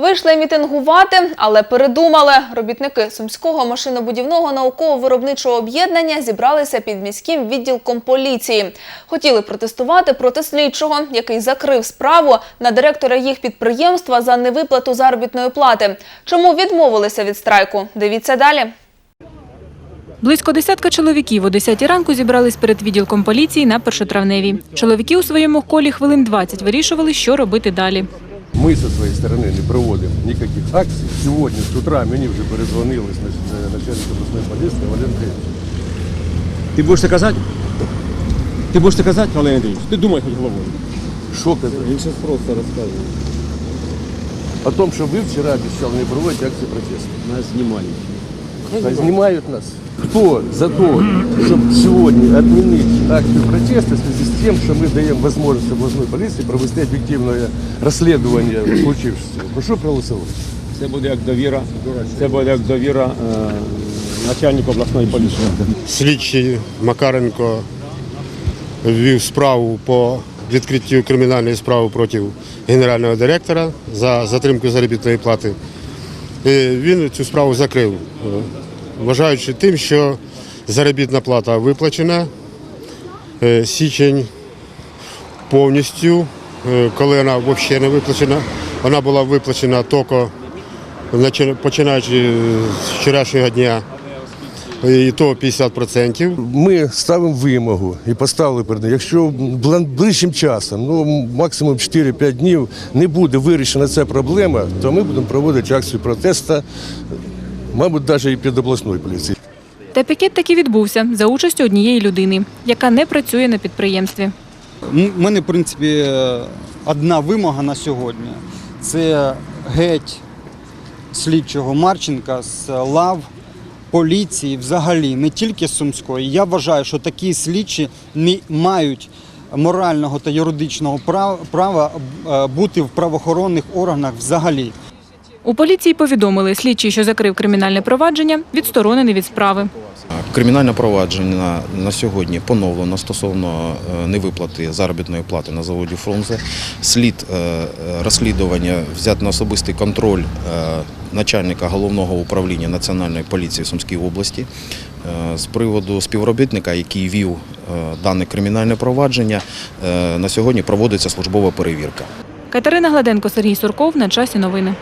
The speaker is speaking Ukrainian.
Вийшли мітингувати, але передумали. Робітники Сумського машинобудівного науково-виробничого об'єднання зібралися під міським відділком поліції. Хотіли протестувати проти слідчого, який закрив справу на директора їх підприємства за невиплату заробітної плати. Чому відмовилися від страйку? Дивіться далі. Близько десятка чоловіків о 10 ранку зібрались перед відділком поліції на першотравневій. Чоловіки у своєму колі хвилин 20 вирішували, що робити далі. Ми зі своєї сторони не проводимо ніяких акцій. Сьогодні з утра мені вже перезвонили значить, начальник обласної поліції Валерій Андрійович. Ти будеш це казати? Ти будеш це казати, Валерій Андрійович? Ти думай хоч головою. Що казати? Він зараз просто розказує. О том, що ви вчора обіцяли не проводити акції протесту. Нас знімають. Та знімають нас. Хто за то, щоб сьогодні відмінити акцію протесту в зв'язку з тим, що ми даємо можливість обласної поліції провести об'єктивне розслідування случившегося? Прошу проголосувати. Це буде як довіра. Це буде як довіра е, начальнику обласної поліції. Слідчий Макаренко ввів справу по відкриттю кримінальної справи проти генерального директора за затримку заробітної плати. Він цю справу закрив, вважаючи тим, що заробітна плата виплачена. Е, Січень повністю, е, коли вона взагалі не виплачена, вона була виплачена тільки починаючи з вчорашнього дня, і то 50%. Ми ставимо вимогу і поставили перед ним, якщо ближчим часом, ну максимум 4-5 днів, не буде вирішена ця проблема, то ми будемо проводити акцію протесту, мабуть, навіть і під обласною поліцією. Та пікет таки відбувся за участю однієї людини, яка не працює на підприємстві. У мене, в принципі, е, одна вимога на сьогодні це геть слідчого Марченка з лав поліції взагалі, не тільки Сумської. Я вважаю, що такі слідчі не мають морального та юридичного прав- права е, бути в правоохоронних органах взагалі. У поліції повідомили, слідчий, що закрив кримінальне провадження, відсторонений від справи. Кримінальне провадження на сьогодні поновлено стосовно е, невиплати заробітної плати на заводі Фрунзе. Слід е, розслідування взяти на особистий контроль начальника головного управління Національної поліції Сумської області Е, з приводу співробітника, який вів е, дане кримінальне провадження. е, На сьогодні проводиться службова перевірка. Катерина Гладенко, Сергій Сурков. На часі новини.